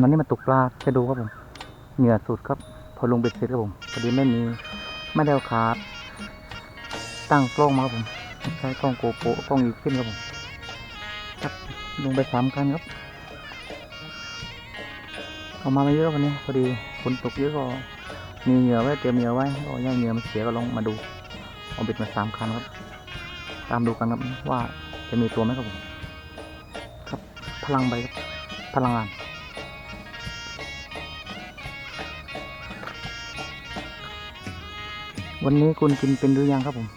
วันนี้มาตกปลาจะดูครับผม เหงื่อสุดครับ พอลงเบ็ดเสร็จครับผมพอดีไม่มีไม่ได้เอาขาตั้งกล้องมาครับผม ใช้กล้องโกโปกล้องอีกขึ้นครับผมครับลงไปสามกันครับเอามาไม่เยอะวันนี้พอดีฝนตกเยอะก็มีเหงื่อไว้เตรียมเหงื่อไว้ก็ย่างเหงื่อมันเสียก็ลองมาดูเอาเบ็ดมาสามคันครับ ตามดูกันครับว่าจะมีตัวไหมครับผมครับพลังใบพลังงาน วันนี้คุณกินเป็นหรือยังครับผม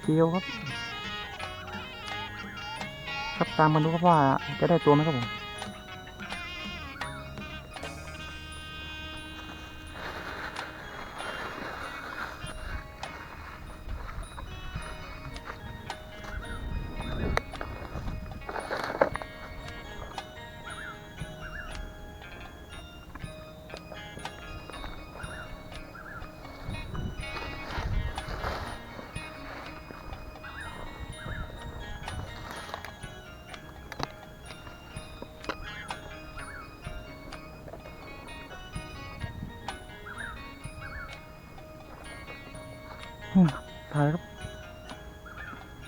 เคี้ยวครับ ครับตามมาดูครับว่าจะได้ตัวไหมครับผมอืม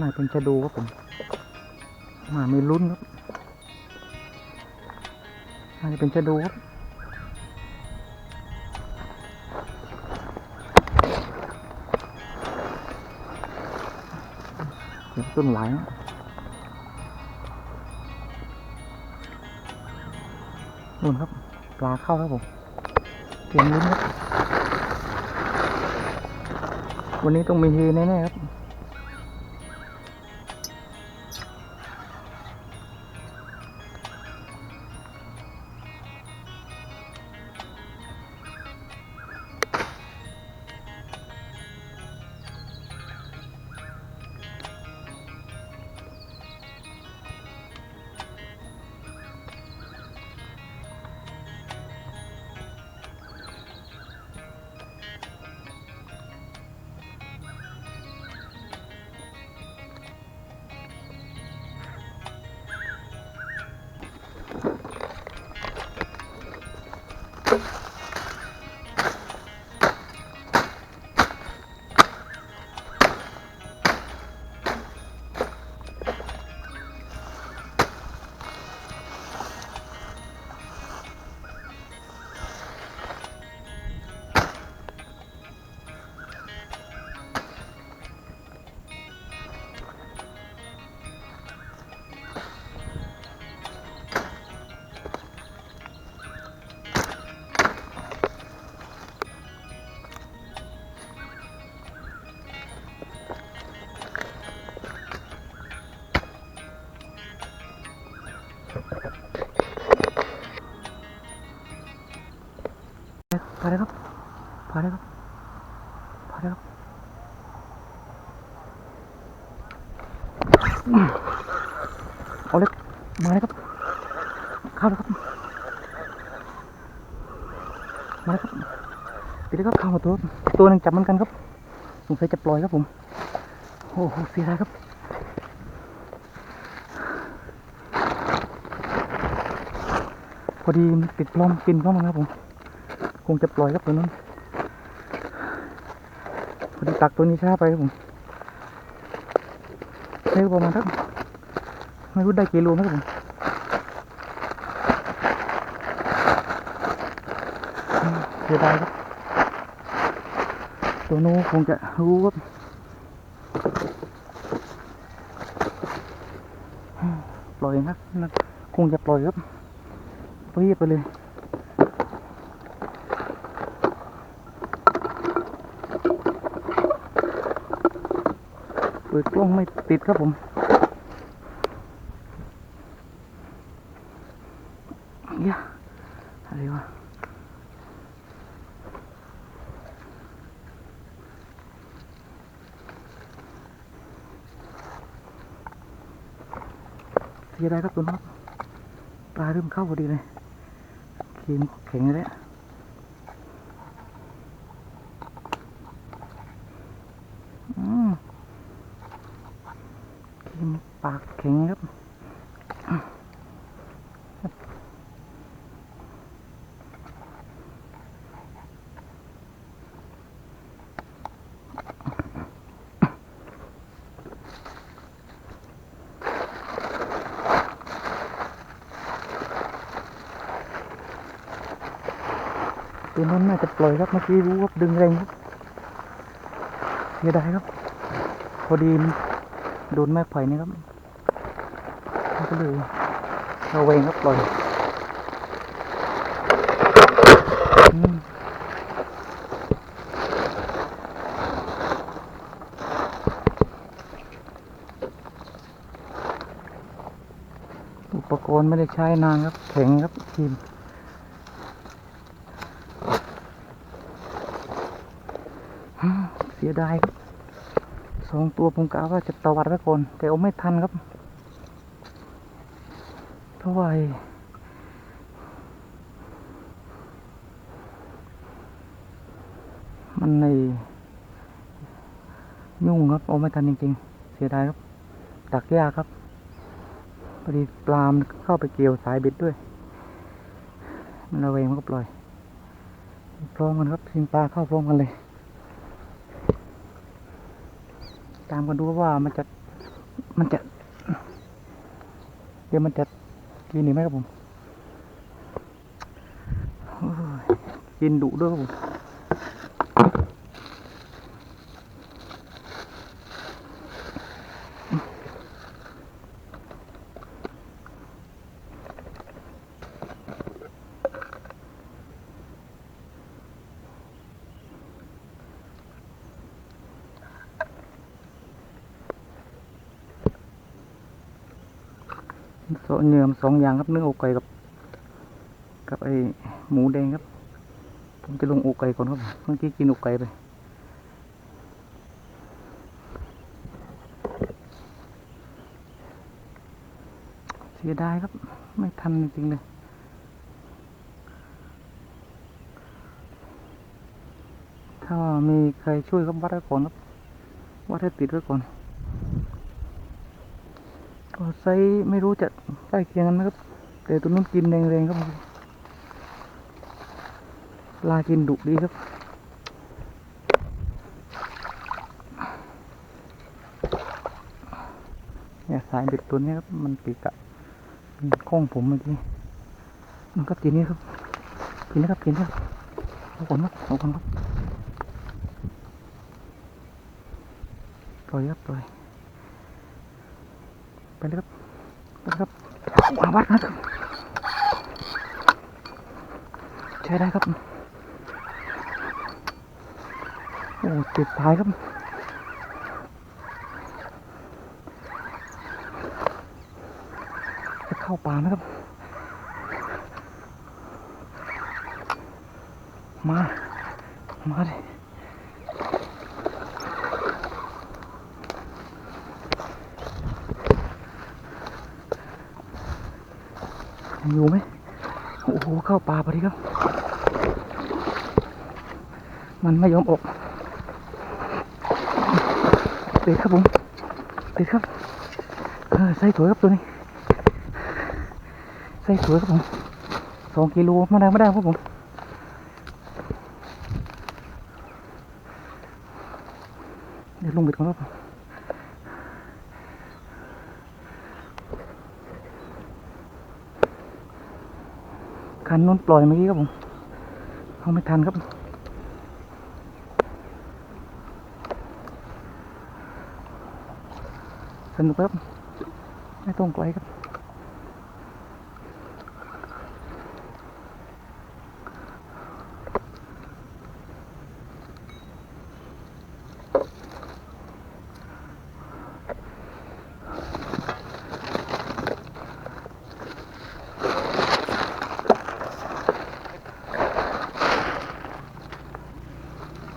น่าเป็นชะดูครับผมมาไมีลุ้นครับน่าจะเป็นชะดูครับต้นไหลนู่นครับ ปลาเข้าแล้วผมเตรียมลุ้นครับ วันนี้ต้องมีเฮแน่ๆครับ พาเลยครับพาเลยครับพาเลยครับอืมเอาเลยมาเลยครับ เข้าเลยครับ มาเลยครับติดเลยครับเข้ามาตัว ตัวหนึงจับมือนกันครับ สงสัยจะปล่อยครับผม โอ้โหเสียดายครับพอดีติดปลอมกินเข้ามครับผม คงจะปล่อยครับตัวนั้นพอดีตักตัวนี้ช้าไปครับผมใช้ประมาณสักไม่รู้ได้กี่โลนะครับผมเสียดายครับตัวโน้นคงจะรู้ครับปล่อยนะนะคงจะปล่อยครับรีบไปเลย ปิดกล้องไม่ติดครับผมเหี้ยอะไรวะเสียดายครับตัวน้องปลาเริ่มเข้าพอดีเลยเข็งแข็งเลยแหละ ข็งครับตัวนั้นน่าจะปล่อยครับเมื่อกี้รู้ว่าดึงแรงครับเสียดายครับ พอดีโดนแม่ไผ่นี่ครับ ก็เลยระเวงครับปล่อยอุปกรณ์ไม่ได้ใช้นานครับ แข็งครับทีมอืมเสียดายครับสองตัวผมกะว่าจะตวัดไว้ก่อนแต่เอาไม่ทันครับ เท่าไอ้มันในยุ่งครับเอาไม่ทันจริงๆ เสียดายครับ ตักยากครับพอดีปลามเข้าไปเกี่ยวสายบิดด้วย มันระเวงมันก็ปล่อย พร้อมกันครับทีมปลาเข้าพร้อมกันเลย ตามกันดูว่ามันจะมันจะ เดี๋ยวมันจะ กินดีไหมครับผมยกินดุด้วยครับผม เนื้อสองอย่างครับเนื้ออกไก่กับ กับไอหมูแดงครับผมจะลงอกไก่ก่อนครับเมื่อกี้กินอกไก่ไปเสียดายครับ ไม่ทันจริงเลยถ้ามีใครช่วยก็วัดไว้ก่อนครับวัดให้ติดไว้ก่อน ก็ไซไม่รู้จะใกล้เคียงกันนะครับ แต่ตัวนู้นกินแรงๆครับปลากินดุดีครับเนี่ยสายเบ็ดตัวนี้ครับ มันติดกับข้องผมเมื่อกี้มันก็กินนี่ครับ กินนะครับกินนะครับเอาก่อนครับเอาก่อนครับปล่อยครับปล่อย ไปเลยครับไปเลยครับวาวัดนะครับใช้ได้ครับ โอ้ติดท้ายครับจะเข้าป่าไหมครับ มา มาดิยั อยู่ไหมโอ้โหเข้าป่าพอดีครับ มันไม่ยอมออกติดครับผมติดครับเออใส่สวยครับตัวนี้ใส่สวยครับผมสองกิโลไม่ได้ไม่ได้ครับผม เดี๋ยวลงเบ็ดก่อนครับ คันนู้นปล่อยเมื่อกี้ครับผมเอาไม่ทันครับ สนุกครับ ไม่ต้องไกลครับ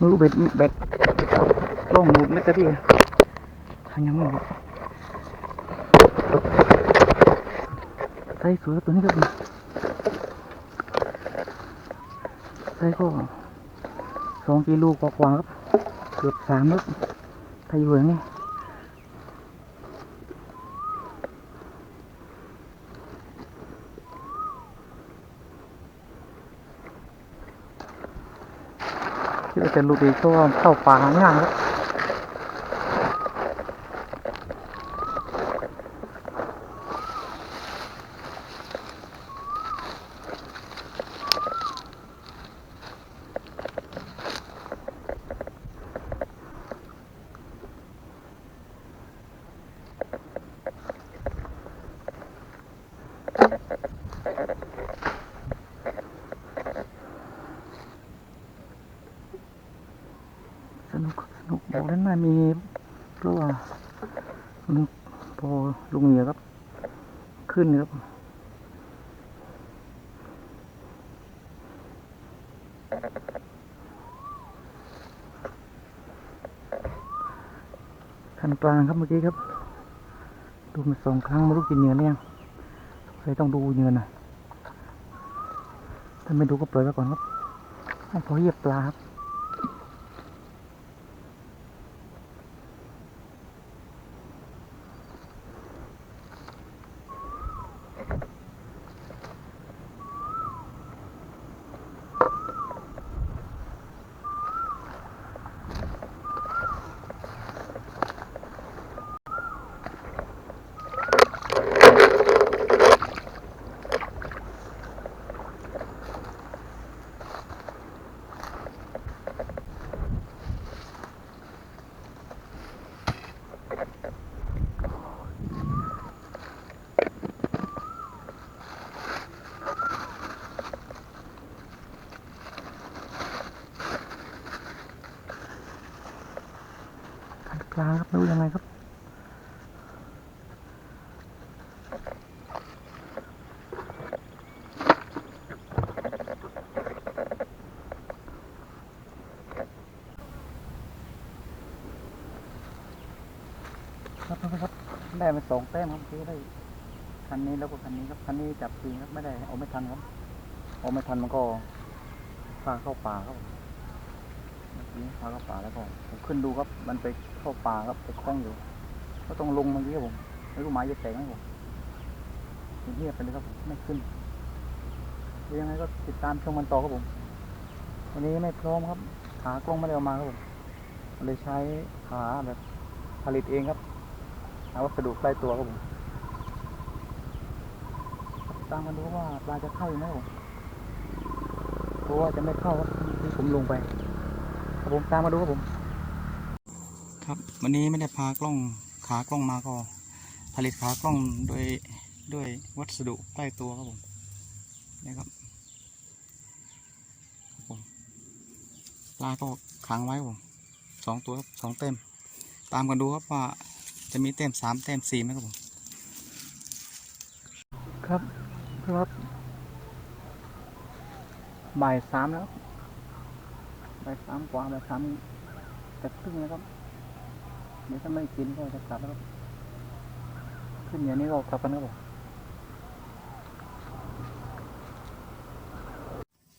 มือเบ็ดเบ็ดล่องหมุนไม่กระพี่ทางยังไม่หมดใส่สวยตัวนี้ก็ดีใส่ก็สองกิโลกว่าๆครับ เกือบสามแล้วถ้าอยู่อย่างนี้ ที่เราจะหลุดอีกก็เข้าป่าง่ายครับ สนุก สนุกบอกเล่นม่มีราะว่ามันพอลุงเหนือครับ ขึ้นครับคันกลางครับเมื่อกี้ครับ ดูมาสองครั้งไม่รู้กินเหนือหรือยังเลยต้องดูเหนือน่อยถ้าไม่ดูก็ปล่อยไว้ก่อนครับพอเหยียบปลาครับ กลางครับไม่รู้ยังไงครับครับครับได้มาสองแต้มครับคือได้คันนี้แล้วก็คันนี้ครับคันนี้จับจริงครับไม่ได้เอาไม่ทันครับเอาไม่ทันมันก็พาเข้าป่าครับ เมื่พาเข้าป่าแล้วก็ผมขึ้นดูครับ มันไปเข้าป่าครับไปคล้องอยู่ ก็ต้องลงเมื่อกี้ครับผมไม่รู้หมายจะแตกไหมผมเงียบไปเลยครับผมไม่ขึ้นยังไงก็ติดตามชมมันต่อครับผม วันนี้ไม่พร้อมครับ ขากล้องไม่ได้เอามาครับผมเลยใช้ขาแบบผลิตเองครับหาวัสดุใกล้ตัวครับผมตามมาดูว่าปลาจะเข้าอยู่ไหมครับผมเพราะว่าจะไม่เข้าครับที่ผมลงไป ครับผมตามมาดูครับผม ครับวันนี้ไม่ได้พากล้องขากล้องมาก็ ผลิตขากล้องโดยด้วยวัสดุใกล้ตัวครับผมนี่ครับครับผมปลาก็ขังไว้ครับผมสองตัวครับสองเต็ม ตามกันดูครับว่าจะมีเต็มสามเต็มสี่ไหมครับผมครับครับบ่ายสามแล้ว บ่ายสามกว่าบ่ายสามจะครึ่งแล้วครับ เดี๋ยวถ้าไม่กินก็จะกลับแล้วครับ ขึ้นอย่างนี้ก็กลับกันครับ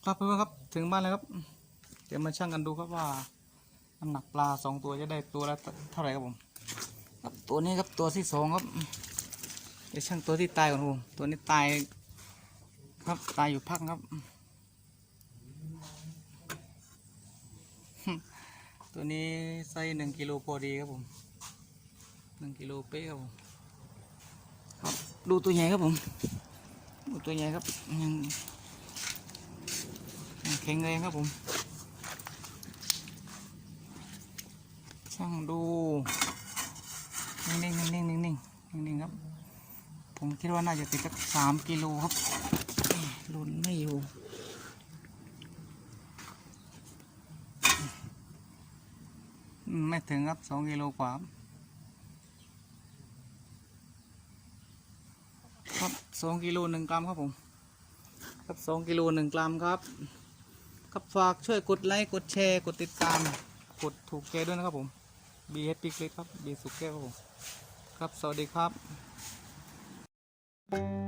ครับเพื่อนครับถึงบ้านแล้วครับ เดี๋ยวมาชั่งกันดูครับว่าน้ำหนักปลาสองตัวจะได้ตัวละเท่าไหร่ครับผม ครับตัวนี้ครับตัวที่สองครับเดี๋ยวช่างตัวที่ตายก่อนผมตัวนี้ตาย ครับตายอยู่พักครับ ตัวนี้ไซส์หนึ่งกิโลพอดีครับผมหนึ่งกิโลเป๊ะครับผมครับดูตัวใหญ่ครับผมดูตัวใหญ่ครับยังแข็งแรงครับผมช่างดูนิ่งๆนิ่งๆนิ่งๆนิ่งๆนิ่งๆครับผมคิดว่าน่าจะติดสักสามกิโลครับเอ๊ะลุ้นไม่อยู่ อืมไม่ ถึงครับสองกิโลกว่าครับสองกิโลหนึ่งกรัมครับผมครับสองกิโลหนึ่งกรัมครับครับฝากช่วยกดไลค์กดแชร์กดติดตามกดถูกใจด้วยนะครับผมบีเฮดปิกเล็กครับบีสุกแก้วครับผมครับสวัสดีครับ